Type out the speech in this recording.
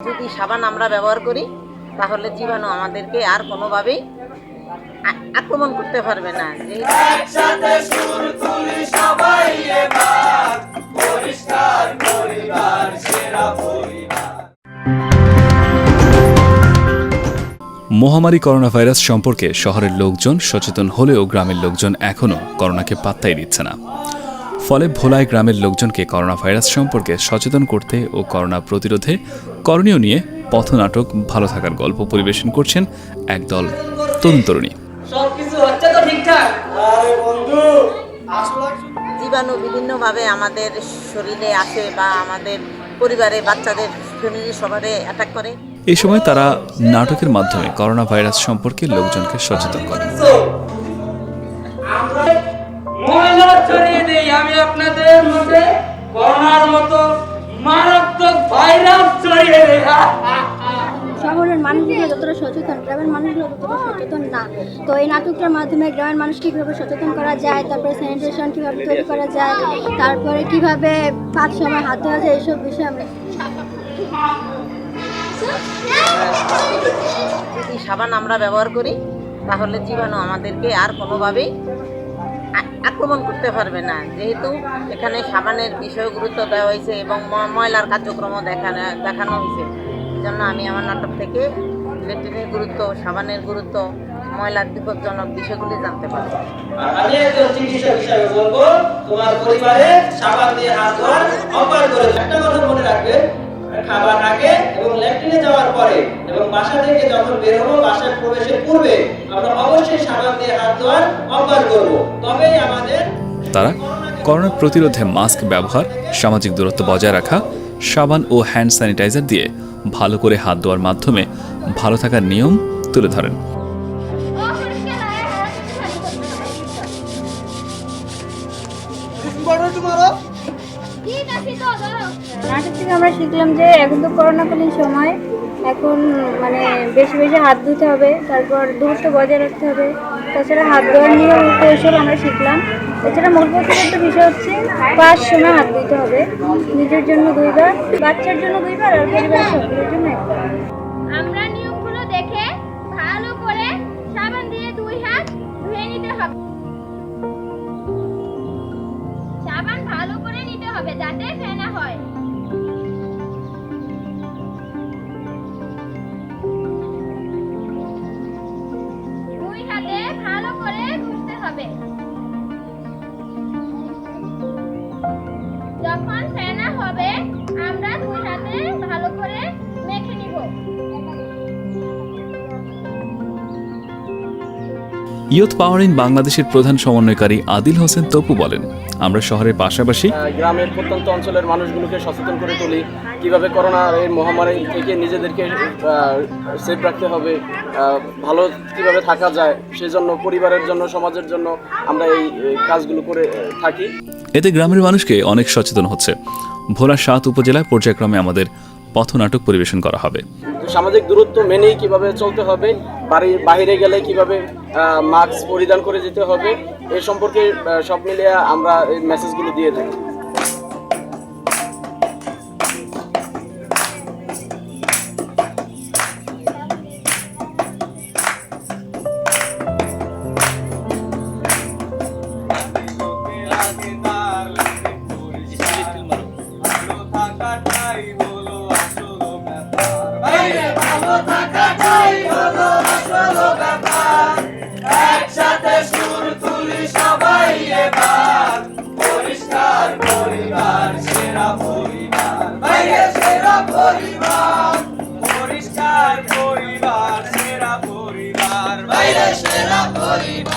যদি সাবান আমরা ব্যবহার করি তাহলে জীবাণু আমাদেরকে আর কোনোভাবেই আক্রমণ করতে পারবে না। মহামারী করোনা ভাইরাস সম্পর্কে শহরের লোকজন সচেতন হলেও গ্রামের লোকজন এখনও করোনাকে পাত্তাই দিচ্ছে না। ফলে ভোলায় গ্রামের লোকজনকে করোনা ভাইরাস সম্পর্কে সচেতন করতে ও করোনা প্রতিরোধে করণীয় নিয়ে পথনাটক ভালো থাকার গল্প পরিবেশন করছেন একদল তরুণ তরুণী। সবকিছু হচ্ছে তো ঠিকঠাক। আরে বন্ধু আসলে জীবাণু বিভিন্নভাবে আমাদের শরীরে আসে বা আমাদের পরিবারে বাচ্চাদের ফ্যামিলি সবারে অ্যাটাক করে। এই সময় তারা নাটকের মাধ্যমে করোনা ভাইরাস সম্পর্কে লোকজনকে সচেতন করেন আপনাদের মধ্যে করোনার মতো মারাত্মক ভাইরাস ছড়িয়ে শহরের মানুষগুলো যতটা সচেতন গ্রামের মানুষগুলো ততটা সচেতন না। তো এই নাটকটার মাধ্যমে গ্রামের মানুষকে কীভাবে সচেতন করা যায় তারপরে স্যানিটেশন কীভাবে তৈরি করা যায় তারপরে কীভাবে পাঁচ সময় হাত ধোয়া যায় এইসব বিষয়ে আমরা যদি সাবান আমরা ব্যবহার করি তাহলে জীবাণু আমাদেরকে আর কোনোভাবেই আক্রমণ করতে পারবে না। যেহেতু এখানে সাবানের বিষয় গুরুত্ব দেওয়া হয়েছে এবং ময়লার কার্যক্রমও দেখানো দেখানো হয়েছে। জন্য আমি আমার নাটক থেকে লেট্রিনের গুরুত্ব, সাবানের গুরুত্ব, ময়লার বিপজ্জনক বিষয়গুলি জানতে পারব। আমি একজন বলব, তোমার পরিবারে সাবান দিয়ে হাত ধোয়ার অভ্যাস করে খাবার আগে এবং ল্যাট্রিনে যাওয়ার পরে এবং বাসা থেকে যখন বের হব বাসায় প্রবেশের পূর্বে আমরা অবশ্যই সাবান দিয়ে হাত ধোয়ার অভ্যাস করব। তবেই আমাদের তারা করোনা প্রতিরোধে মাস্ক ব্যবহার সামাজিক দূরত্ব বজায় রাখা সাবান ও হ্যান্ড স্যানিটাইজার দিয়ে ভালো করে হাত ধোয়ার মাধ্যমে ভালো থাকার নিয়ম তুলে ধরেন। নাটক থেকে আমরা শিখলাম যে এখন তো করোনাকালীন সময় এখন মানে বেশি বেশি হাত ধুতে হবে, তারপর দূরত্ব বজায় রাখতে হবে, তাছাড়া হাত ধোয়ার নিয়ম কৌশল আমরা শিখলাম। এছাড়া মূল একটা বিষয় হচ্ছে, পাঁচ সময় হাত ধুতে হবে, নিজের জন্য দুইবার, বাচ্চার জন্য দুইবার আর পরিবারের সকলের জন্য একবার। ইয়ুথ পাওয়ার ইন বাংলাদেশের প্রধান সমন্বয়কারী আদিল হোসেন তপু বলেন আমরা শহরের পাশাপাশি গ্রামের প্রত্যন্ত অঞ্চলের মানুষগুলোকে সচেতন করে তুলি। কীভাবে করোনা এই মহামারী থেকে নিজেদেরকে সেফ রাখতে হবে ভালো কীভাবে থাকা যায় সেজন্য পরিবারের জন্য সমাজের জন্য আমরা এই কাজগুলো করে থাকি। এতে গ্রামের মানুষকে অনেক সচেতন হচ্ছে। ভোলা সাত উপজেলায় পর্যায়ক্রমে আমাদের পথনাটক পরিবেশন করা হবে। সামাজিক দূরত্ব মেনেই কীভাবে চলতে হবে বাড়ির বাইরে গেলে কীভাবে মাস্ক পরিধান করে যেতে হবে। এ সম্পর্কে সব মিলিয়ে আমরা এই মেসেজগুলো দিয়ে থাকি। পরিবার সেরা পরিবার। বাইরে সেরা পরিবার।